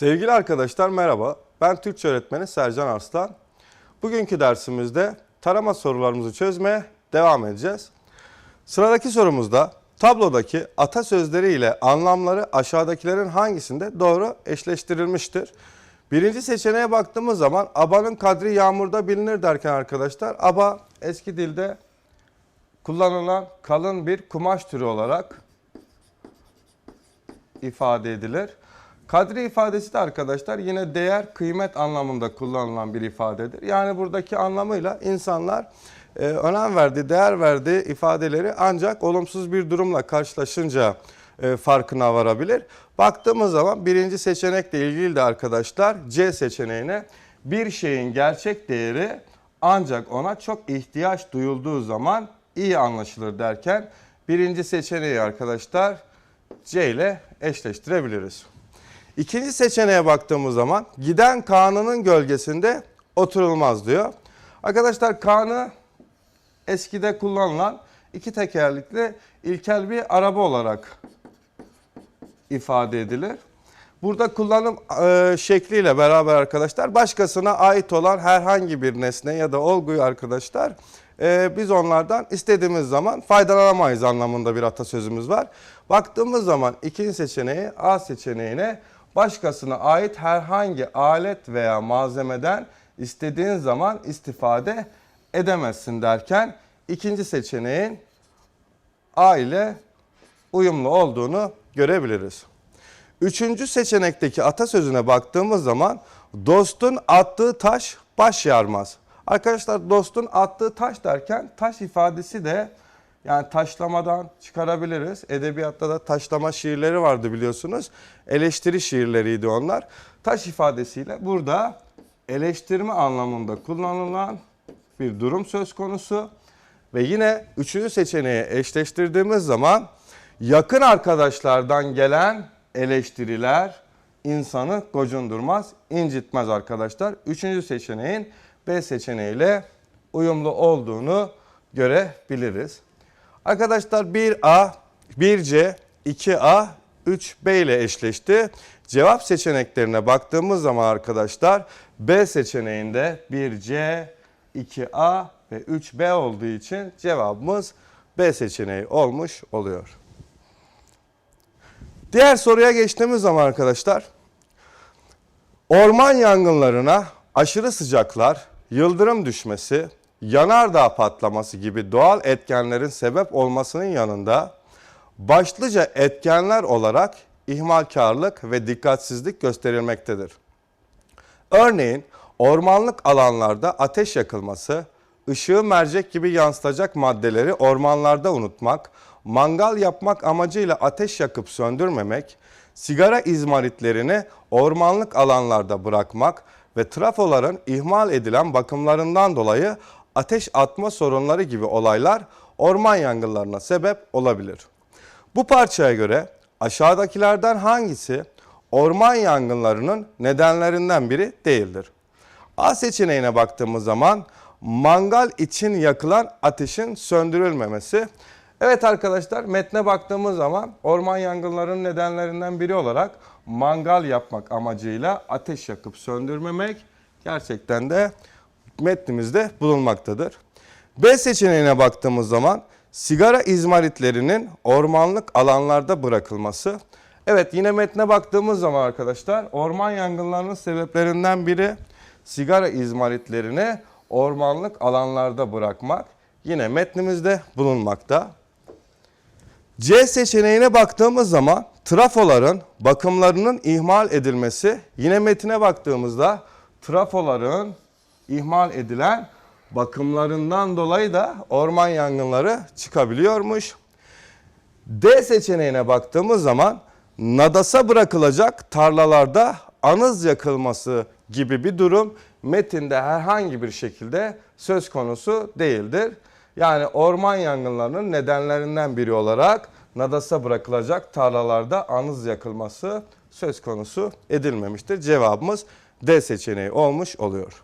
Sevgili arkadaşlar merhaba. Ben Türkçe öğretmeni Sercan Arslan. Bugünkü dersimizde tarama sorularımızı çözmeye devam edeceğiz. Sıradaki sorumuzda tablodaki atasözleri ile anlamları aşağıdakilerin hangisinde doğru eşleştirilmiştir? Birinci seçeneğe baktığımız zaman abanın kadri yağmurda bilinir derken arkadaşlar aba eski dilde kullanılan kalın bir kumaş türü olarak ifade edilir. Kadri ifadesi de arkadaşlar yine değer, kıymet anlamında kullanılan bir ifadedir. Yani buradaki anlamıyla insanlar e, önem verdiği, değer verdiği ifadeleri ancak olumsuz bir durumla karşılaşınca e, farkına varabilir. Baktığımız zaman birinci seçenekle ilgili de arkadaşlar C seçeneğine bir şeyin gerçek değeri ancak ona çok ihtiyaç duyulduğu zaman iyi anlaşılır derken birinci seçeneği arkadaşlar C ile eşleştirebiliriz. İkinci seçeneğe baktığımız zaman giden kanının gölgesinde oturulmaz diyor. Arkadaşlar kanı eskide kullanılan iki tekerlekli ilkel bir araba olarak ifade edilir. Burada kullanım e, şekliyle beraber arkadaşlar başkasına ait olan herhangi bir nesne ya da olguyu arkadaşlar e, biz onlardan istediğimiz zaman faydalanamayız anlamında bir atasözümüz var. Baktığımız zaman ikinci seçeneği A seçeneğine başkasına ait herhangi alet veya malzemeden istediğin zaman istifade edemezsin derken ikinci seçeneğin A ile uyumlu olduğunu görebiliriz. Üçüncü seçenekteki atasözüne baktığımız zaman dostun attığı taş baş yarmaz. Arkadaşlar dostun attığı taş derken taş ifadesi de yani taşlamadan çıkarabiliriz. Edebiyatta da taşlama şiirleri vardı biliyorsunuz. Eleştiri şiirleriydi onlar. Taş ifadesiyle burada eleştirme anlamında kullanılan bir durum söz konusu. Ve yine üçüncü seçeneği eşleştirdiğimiz zaman yakın arkadaşlardan gelen eleştiriler insanı gocundurmaz, incitmez arkadaşlar. Üçüncü seçeneğin B seçeneğiyle uyumlu olduğunu görebiliriz. Arkadaşlar 1A, 1C, 2A, 3B ile eşleşti. Cevap seçeneklerine baktığımız zaman arkadaşlar B seçeneğinde 1C, 2A ve 3B olduğu için cevabımız B seçeneği olmuş oluyor. Diğer soruya geçtiğimiz zaman arkadaşlar orman yangınlarına aşırı sıcaklar, yıldırım düşmesi, yanardağ patlaması gibi doğal etkenlerin sebep olmasının yanında başlıca etkenler olarak ihmalkarlık ve dikkatsizlik gösterilmektedir. Örneğin ormanlık alanlarda ateş yakılması, ışığı mercek gibi yansıtacak maddeleri ormanlarda unutmak, mangal yapmak amacıyla ateş yakıp söndürmemek, sigara izmaritlerini ormanlık alanlarda bırakmak ve trafoların ihmal edilen bakımlarından dolayı ateş atma sorunları gibi olaylar orman yangınlarına sebep olabilir. Bu parçaya göre aşağıdakilerden hangisi orman yangınlarının nedenlerinden biri değildir? A seçeneğine baktığımız zaman mangal için yakılan ateşin söndürülmemesi. Evet arkadaşlar metne baktığımız zaman orman yangınlarının nedenlerinden biri olarak mangal yapmak amacıyla ateş yakıp söndürmemek gerçekten de metnimizde bulunmaktadır. B seçeneğine baktığımız zaman sigara izmaritlerinin ormanlık alanlarda bırakılması. Evet yine metne baktığımız zaman arkadaşlar orman yangınlarının sebeplerinden biri sigara izmaritlerini ormanlık alanlarda bırakmak. Yine metnimizde bulunmakta. C seçeneğine baktığımız zaman trafoların bakımlarının ihmal edilmesi. Yine metine baktığımızda trafoların ihmal edilen bakımlarından dolayı da orman yangınları çıkabiliyormuş. D seçeneğine baktığımız zaman nadasa bırakılacak tarlalarda anız yakılması gibi bir durum metinde herhangi bir şekilde söz konusu değildir. Yani orman yangınlarının nedenlerinden biri olarak nadasa bırakılacak tarlalarda anız yakılması söz konusu edilmemiştir. Cevabımız D seçeneği olmuş oluyor.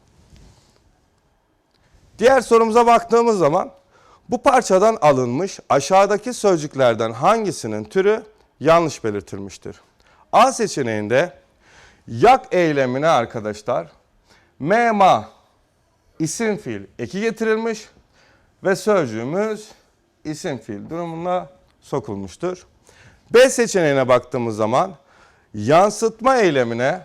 Diğer sorumuza baktığımız zaman bu parçadan alınmış aşağıdaki sözcüklerden hangisinin türü yanlış belirtilmiştir? A seçeneğinde Yak eylemine arkadaşlar mema isim fiil eki getirilmiş ve sözcüğümüz isim fiil durumuna sokulmuştur. B seçeneğine baktığımız zaman yansıtma eylemine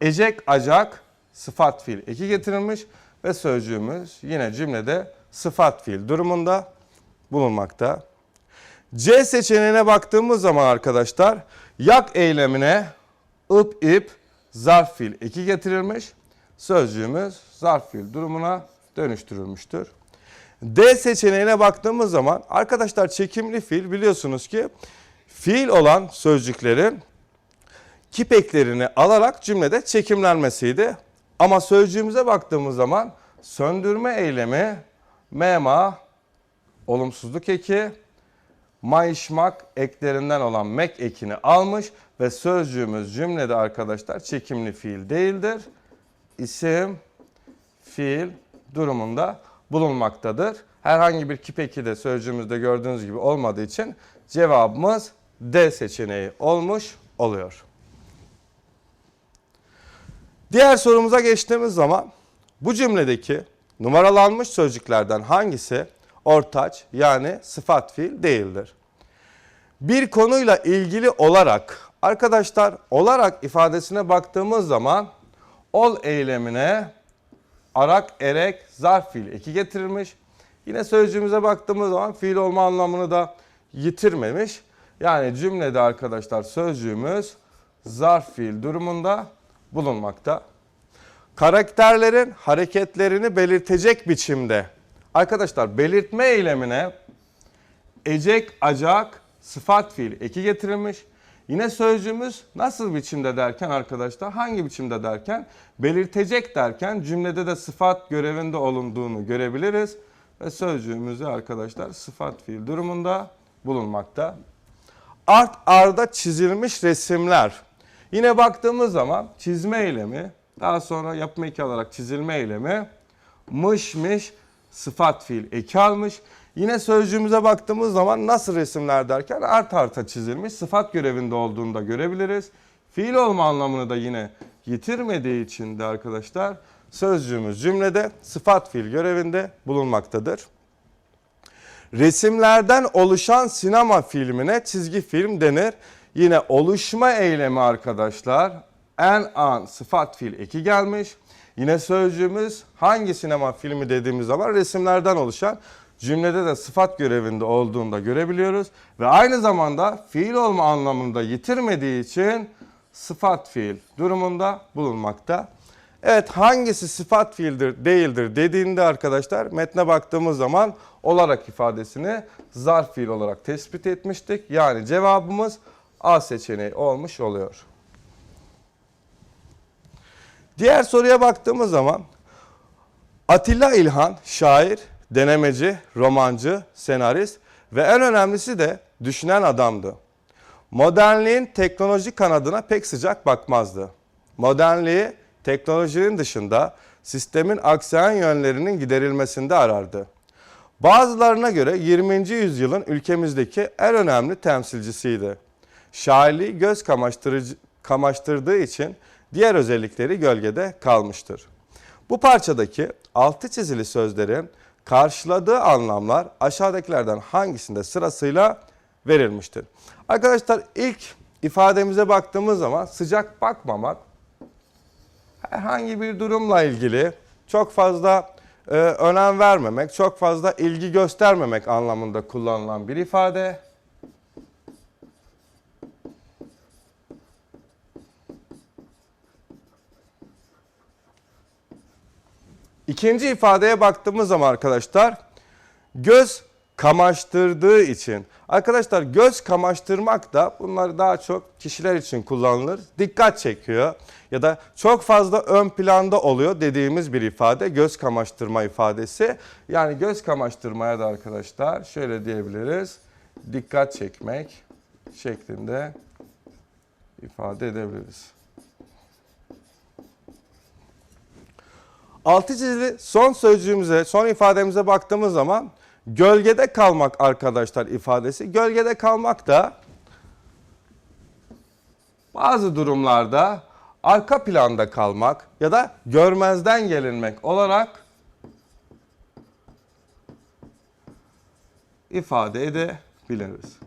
ecek acak sıfat fiil eki getirilmiş ve sözcüğümüz yine cümlede sıfat fiil durumunda bulunmakta. C seçeneğine baktığımız zaman arkadaşlar yak eylemine ıp ip zarf fiil eki getirilmiş. Sözcüğümüz zarf fiil durumuna dönüştürülmüştür. D seçeneğine baktığımız zaman arkadaşlar çekimli fiil biliyorsunuz ki fiil olan sözcüklerin kipeklerini alarak cümlede çekimlenmesiydi. Ama sözcüğümüze baktığımız zaman söndürme eylemi mema olumsuzluk eki mayışmak eklerinden olan mek ekini almış ve sözcüğümüz cümlede arkadaşlar çekimli fiil değildir. İsim, fiil durumunda bulunmaktadır. Herhangi bir kip eki de sözcüğümüzde gördüğünüz gibi olmadığı için cevabımız D seçeneği olmuş oluyor. Diğer sorumuza geçtiğimiz zaman bu cümledeki numaralanmış sözcüklerden hangisi ortaç yani sıfat fiil değildir? Bir konuyla ilgili olarak arkadaşlar olarak ifadesine baktığımız zaman ol eylemine arak erek zarf fiil eki getirilmiş. Yine sözcüğümüze baktığımız zaman fiil olma anlamını da yitirmemiş. Yani cümlede arkadaşlar sözcüğümüz zarf fiil durumunda bulunmakta. Karakterlerin hareketlerini belirtecek biçimde arkadaşlar belirtme eylemine ecek, acak, sıfat fiil eki getirilmiş. Yine sözcüğümüz nasıl biçimde derken arkadaşlar hangi biçimde derken belirtecek derken cümlede de sıfat görevinde olunduğunu görebiliriz. Ve sözcüğümüzde arkadaşlar sıfat fiil durumunda bulunmakta. Art arda çizilmiş resimler. Yine baktığımız zaman çizme eylemi daha sonra yapma eki alarak çizilme eylemi mışmış sıfat fiil eki almış. Yine sözcüğümüze baktığımız zaman nasıl resimler derken art arta çizilmiş sıfat görevinde olduğunu da görebiliriz. Fiil olma anlamını da yine yitirmediği için de arkadaşlar sözcüğümüz cümlede sıfat fiil görevinde bulunmaktadır. Resimlerden oluşan sinema filmine çizgi film denir. Yine oluşma eylemi arkadaşlar en an sıfat fiil eki gelmiş. Yine sözcüğümüz hangi sinema filmi dediğimiz zaman resimlerden oluşan cümlede de sıfat görevinde olduğunu da görebiliyoruz. Ve aynı zamanda fiil olma anlamında yitirmediği için sıfat fiil durumunda bulunmakta. Evet hangisi sıfat fiildir değildir dediğinde arkadaşlar metne baktığımız zaman olarak ifadesini zarf fiil olarak tespit etmiştik. Yani cevabımız A seçeneği olmuş oluyor. Diğer soruya baktığımız zaman Atilla İlhan şair, denemeci, romancı, senarist ve en önemlisi de düşünen adamdı. Modernliğin teknoloji kanadına pek sıcak bakmazdı. Modernliği teknolojinin dışında sistemin aksayan yönlerinin giderilmesinde arardı. Bazılarına göre 20. yüzyılın ülkemizdeki en önemli temsilcisiydi. Şairliği göz kamaştırıcı, kamaştırdığı için diğer özellikleri gölgede kalmıştır. Bu parçadaki altı çizili sözlerin karşıladığı anlamlar aşağıdakilerden hangisinde sırasıyla verilmiştir? Arkadaşlar ilk ifademize baktığımız zaman sıcak bakmamak herhangi bir durumla ilgili çok fazla e, önem vermemek, çok fazla ilgi göstermemek anlamında kullanılan bir ifade. İkinci ifadeye baktığımız zaman arkadaşlar göz kamaştırdığı için. Arkadaşlar göz kamaştırmak da bunlar daha çok kişiler için kullanılır. Dikkat çekiyor ya da çok fazla ön planda oluyor dediğimiz bir ifade göz kamaştırma ifadesi. Yani göz kamaştırmaya da arkadaşlar şöyle diyebiliriz. Dikkat çekmek şeklinde ifade edebiliriz. Altı çizili son sözcüğümüze, son ifademize baktığımız zaman gölgede kalmak arkadaşlar ifadesi. Gölgede kalmak da bazı durumlarda arka planda kalmak ya da görmezden gelinmek olarak ifade edebiliriz.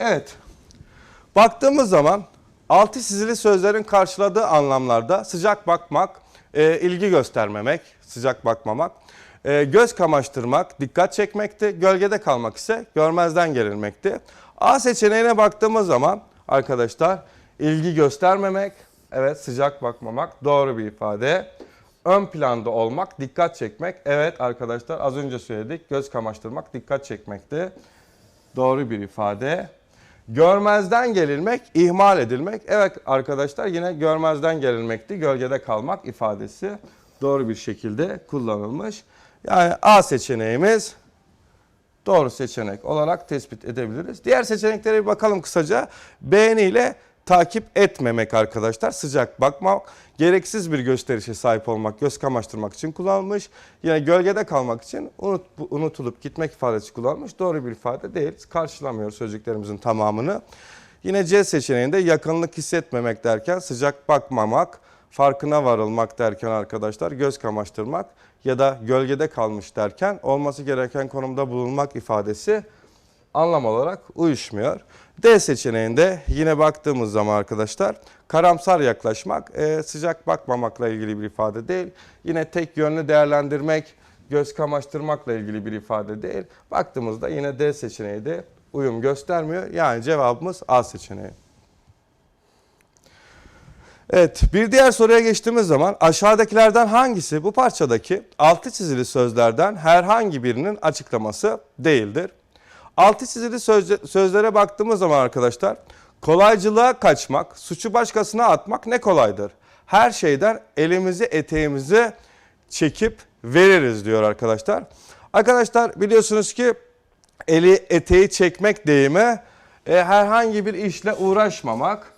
Evet. Baktığımız zaman altı çizili sözlerin karşıladığı anlamlarda sıcak bakmak, e, ilgi göstermemek, sıcak bakmamak, e, göz kamaştırmak, dikkat çekmekti. Gölgede kalmak ise görmezden gelinmekti. A seçeneğine baktığımız zaman arkadaşlar ilgi göstermemek, evet sıcak bakmamak doğru bir ifade. Ön planda olmak, dikkat çekmek. Evet arkadaşlar az önce söyledik. Göz kamaştırmak, dikkat çekmekti. Doğru bir ifade. Görmezden gelinmek, ihmal edilmek. Evet arkadaşlar yine görmezden gelinmekti. Gölgede kalmak ifadesi doğru bir şekilde kullanılmış. Yani A seçeneğimiz doğru seçenek olarak tespit edebiliriz. Diğer seçeneklere bir bakalım kısaca. Beğeniyle takip etmemek arkadaşlar. Sıcak bakmak, gereksiz bir gösterişe sahip olmak, göz kamaştırmak için kullanılmış. Yine gölgede kalmak için unut, unutulup gitmek ifadesi kullanılmış. Doğru bir ifade değil. Karşılamıyor sözcüklerimizin tamamını. Yine C seçeneğinde yakınlık hissetmemek derken sıcak bakmamak, farkına varılmak derken arkadaşlar göz kamaştırmak ya da gölgede kalmış derken olması gereken konumda bulunmak ifadesi anlam olarak uyuşmuyor. D seçeneğinde yine baktığımız zaman arkadaşlar karamsar yaklaşmak e, sıcak bakmamakla ilgili bir ifade değil. Yine tek yönlü değerlendirmek, göz kamaştırmakla ilgili bir ifade değil. Baktığımızda yine D seçeneği de uyum göstermiyor. Yani cevabımız A seçeneği. Evet bir diğer soruya geçtiğimiz zaman aşağıdakilerden hangisi bu parçadaki altı çizili sözlerden herhangi birinin açıklaması değildir? Altı çizili sözce- sözlere baktığımız zaman arkadaşlar kolaycılığa kaçmak, suçu başkasına atmak ne kolaydır? Her şeyden elimizi eteğimizi çekip veririz diyor arkadaşlar. Arkadaşlar biliyorsunuz ki eli eteği çekmek deyimi e, herhangi bir işle uğraşmamak.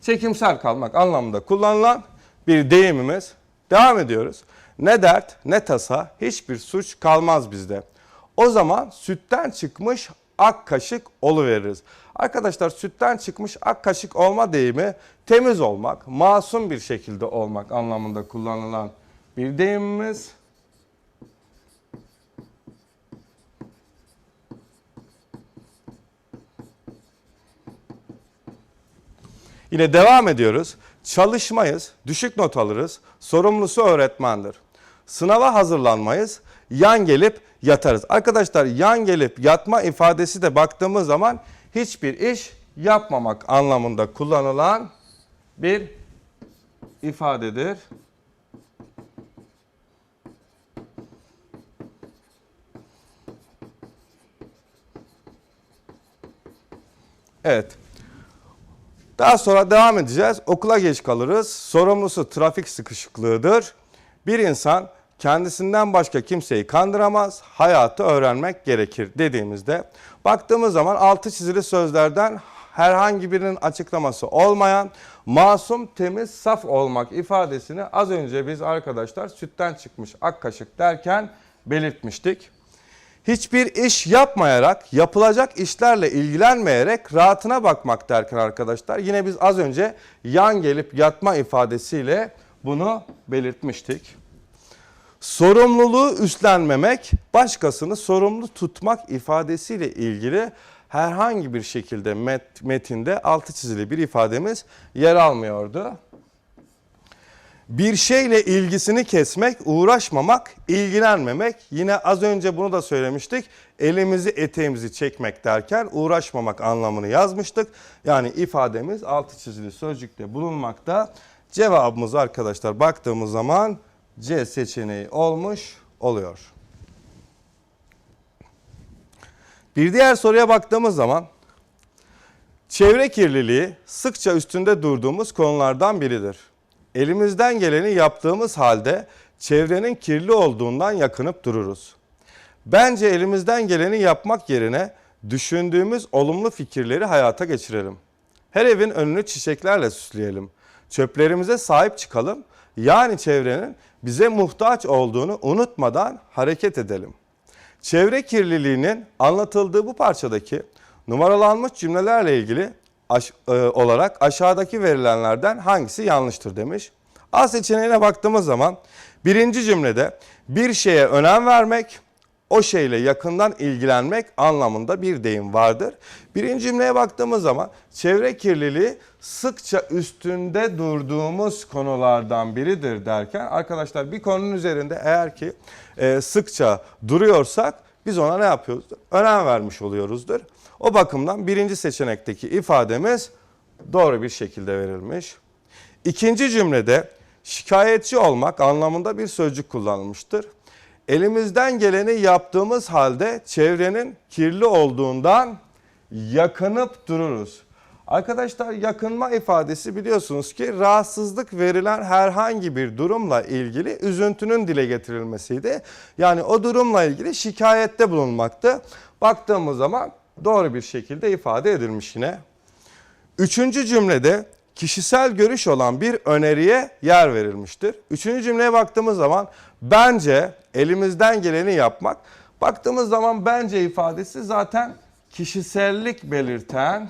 Çekimsel kalmak anlamında kullanılan bir deyimimiz. Devam ediyoruz. Ne dert ne tasa hiçbir suç kalmaz bizde. O zaman sütten çıkmış ak kaşık oluveririz. Arkadaşlar sütten çıkmış ak kaşık olma deyimi temiz olmak, masum bir şekilde olmak anlamında kullanılan bir deyimimiz. Yine devam ediyoruz. Çalışmayız, düşük not alırız. Sorumlusu öğretmendir. Sınava hazırlanmayız, yan gelip yatarız. Arkadaşlar yan gelip yatma ifadesi de baktığımız zaman hiçbir iş yapmamak anlamında kullanılan bir ifadedir. Evet. Daha sonra devam edeceğiz. Okula geç kalırız. Sorumlusu trafik sıkışıklığıdır. Bir insan kendisinden başka kimseyi kandıramaz. Hayatı öğrenmek gerekir dediğimizde baktığımız zaman altı çizili sözlerden herhangi birinin açıklaması olmayan masum, temiz, saf olmak ifadesini az önce biz arkadaşlar sütten çıkmış ak kaşık derken belirtmiştik hiçbir iş yapmayarak, yapılacak işlerle ilgilenmeyerek rahatına bakmak derken arkadaşlar yine biz az önce yan gelip yatma ifadesiyle bunu belirtmiştik. Sorumluluğu üstlenmemek, başkasını sorumlu tutmak ifadesiyle ilgili herhangi bir şekilde met, metinde altı çizili bir ifademiz yer almıyordu. Bir şeyle ilgisini kesmek, uğraşmamak, ilgilenmemek. Yine az önce bunu da söylemiştik. Elimizi eteğimizi çekmek derken uğraşmamak anlamını yazmıştık. Yani ifademiz altı çizili sözcükte bulunmakta. Cevabımız arkadaşlar baktığımız zaman C seçeneği olmuş oluyor. Bir diğer soruya baktığımız zaman çevre kirliliği sıkça üstünde durduğumuz konulardan biridir. Elimizden geleni yaptığımız halde çevrenin kirli olduğundan yakınıp dururuz. Bence elimizden geleni yapmak yerine düşündüğümüz olumlu fikirleri hayata geçirelim. Her evin önünü çiçeklerle süsleyelim. Çöplerimize sahip çıkalım. Yani çevrenin bize muhtaç olduğunu unutmadan hareket edelim. Çevre kirliliğinin anlatıldığı bu parçadaki numaralanmış cümlelerle ilgili aş- e, olarak aşağıdaki verilenlerden hangisi yanlıştır demiş. A seçeneğine baktığımız zaman birinci cümlede bir şeye önem vermek, o şeyle yakından ilgilenmek anlamında bir deyim vardır. Birinci cümleye baktığımız zaman çevre kirliliği sıkça üstünde durduğumuz konulardan biridir derken arkadaşlar bir konunun üzerinde eğer ki e, sıkça duruyorsak biz ona ne yapıyoruz? Önem vermiş oluyoruzdur. O bakımdan birinci seçenekteki ifademiz doğru bir şekilde verilmiş. İkinci cümlede şikayetçi olmak anlamında bir sözcük kullanılmıştır. Elimizden geleni yaptığımız halde çevrenin kirli olduğundan yakınıp dururuz. Arkadaşlar yakınma ifadesi biliyorsunuz ki rahatsızlık verilen herhangi bir durumla ilgili üzüntünün dile getirilmesiydi. Yani o durumla ilgili şikayette bulunmaktı. Baktığımız zaman doğru bir şekilde ifade edilmiş yine. Üçüncü cümlede kişisel görüş olan bir öneriye yer verilmiştir. Üçüncü cümleye baktığımız zaman bence elimizden geleni yapmak. Baktığımız zaman bence ifadesi zaten kişisellik belirten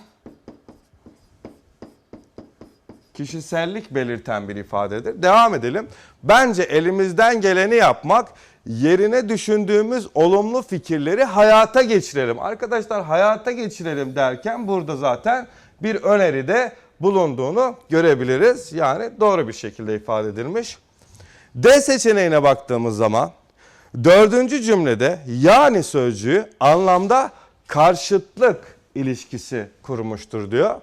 kişisellik belirten bir ifadedir. Devam edelim. Bence elimizden geleni yapmak, yerine düşündüğümüz olumlu fikirleri hayata geçirelim. Arkadaşlar hayata geçirelim derken burada zaten bir öneride bulunduğunu görebiliriz. Yani doğru bir şekilde ifade edilmiş. D seçeneğine baktığımız zaman dördüncü cümlede yani sözcüğü anlamda karşıtlık ilişkisi kurmuştur diyor.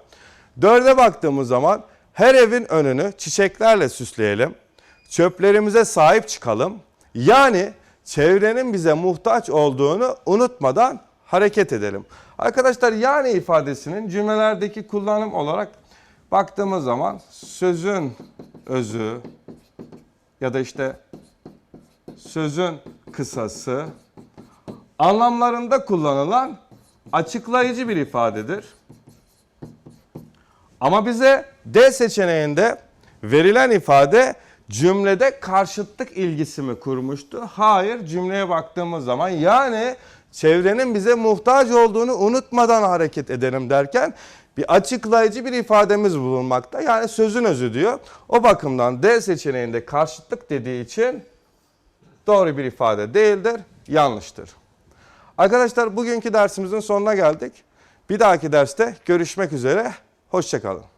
Dörde baktığımız zaman her evin önünü çiçeklerle süsleyelim. Çöplerimize sahip çıkalım. Yani çevrenin bize muhtaç olduğunu unutmadan hareket edelim. Arkadaşlar yani ifadesinin cümlelerdeki kullanım olarak baktığımız zaman sözün özü ya da işte sözün kısası anlamlarında kullanılan açıklayıcı bir ifadedir. Ama bize D seçeneğinde verilen ifade cümlede karşıtlık ilgisi mi kurmuştu? Hayır cümleye baktığımız zaman yani çevrenin bize muhtaç olduğunu unutmadan hareket edelim derken bir açıklayıcı bir ifademiz bulunmakta. Yani sözün özü diyor. O bakımdan D seçeneğinde karşıtlık dediği için doğru bir ifade değildir, yanlıştır. Arkadaşlar bugünkü dersimizin sonuna geldik. Bir dahaki derste görüşmek üzere. Hoşçakalın.